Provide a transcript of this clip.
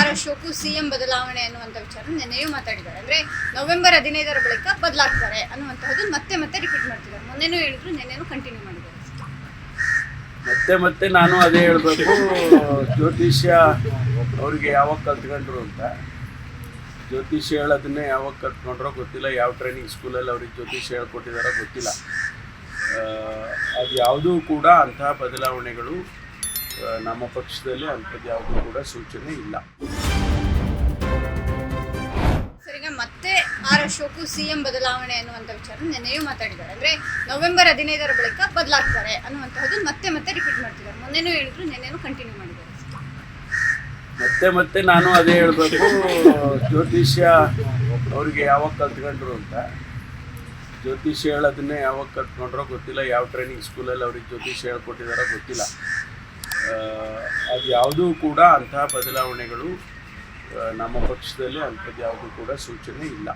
Ashok CM ಬದಲಾವಣೆ ಅನ್ನುವಂಥ ವಿಚಾರ ನಿನ್ನೆಯೂ ಮಾತಾಡಿದ್ದಾರೆ. ಅಂದರೆ ನವೆಂಬರ್ ಹದಿನೈದರ ಬಳಿಕ ಬದಲಾಗ್ತಾರೆ ಅನ್ನುವಂಥದ್ದು ಮತ್ತೆ ಮತ್ತೆ ರಿಪೀಟ್ ಮಾಡ್ತಿದ್ದಾರೆ. ಮೊನ್ನೆನೂ ಹೇಳಿದ್ರು, ನಿನ್ನೆನೂ ಕಂಟಿನ್ಯೂ ಮಾಡಿದ್ದಾರೆ. ಮತ್ತೆ ಮತ್ತೆ ನಾನು ಅದೇ ಹೇಳಬೇಕು. ಜ್ಯೋತಿಷ್ಯ ಅವ್ರಿಗೆ ಯಾವಾಗ ಕಲ್ತ್ಕೊಂಡ್ರು ಅಂತ. ಜ್ಯೋತಿಷ್ಯ ಹೇಳೋದನ್ನೇ ಯಾವಾಗ ಕಲ್ತ್ಕೊಂಡ್ರೋ ಗೊತ್ತಿಲ್ಲ. ಯಾವ ಟ್ರೈನಿಂಗ್ ಸ್ಕೂಲಲ್ಲಿ ಅವ್ರಿಗೆ ಜ್ಯೋತಿಷ್ಯ ಹೇಳ್ಕೊಟ್ಟಿದಾರೋ ಗೊತ್ತಿಲ್ಲ. ಅದು ಯಾವುದೂ ಕೂಡ ಅಂತಹ ಬದಲಾವಣೆಗಳು ನಮ್ಮ ಪಕ್ಷದಲ್ಲಿ ಅಂಥದ್ದು ಯಾವುದೂ ಕೂಡ ಸೂಚನೆ ಇಲ್ಲ. ಸರಿಯಾಗಿ ಈಗ ಮತ್ತೆ ಆರ್ ಅಶೋಕು ಸಿಎಂ ಬದಲಾವಣೆ ಅನ್ನುವಂಥ ವಿಚಾರ ನಿನ್ನೆಯೂ ಮಾತಾಡಿದ್ದಾರೆ. ಅಂದ್ರೆ ನವೆಂಬರ್ ಹದಿನೈದರ ಬಳಿಕ ಬದಲಾಗ್ತಾರೆ ಅನ್ನುವಂಥದ್ದು ಮತ್ತೆ ಮತ್ತೆ ರಿಪೀಟ್ ಮಾಡ್ತಿದ್ದಾರೆ. ಮೊನ್ನೆನೂ ಹೇಳಿದ್ರು ನಿನ್ನೆನೂ ಕಂಟಿನ್ಯೂ ಮಾಡಿದ್ದಾರೆ. ಮತ್ತೆ ಮತ್ತೆ ನಾನು ಅದೇ ಹೇಳಬೇಕು ಜ್ಯೋತಿಷ್ಯ ಅವ್ರಿಗೆ ಯಾವಾಗ ಕಲ್ತ್ಕೊಂಡ್ರು ಅಂತ. ಜ್ಯೋತಿಷ್ಯ ಹೇಳೋದನ್ನೇ ಯಾವಾಗ ಕಲ್ತ್ಕೊಂಡ್ರೋ ಗೊತ್ತಿಲ್ಲ. ಯಾವ ಟ್ರೈನಿಂಗ್ ಸ್ಕೂಲಲ್ಲಿ ಅವ್ರಿಗೆ ಜ್ಯೋತಿಷ್ಯ ಹೇಳ್ಕೊಟ್ಟಿದಾರೋ ಗೊತ್ತಿಲ್ಲ. ಅದು ಯಾವುದೂ ಕೂಡ ಅಂತಹ ಬದಲಾವಣೆಗಳು ನಮ್ಮ ಪಕ್ಷದಲ್ಲಿ ಅಂಥದ್ದು ಯಾವುದೂ ಕೂಡ ಸೂಚನೆ ಇಲ್ಲ.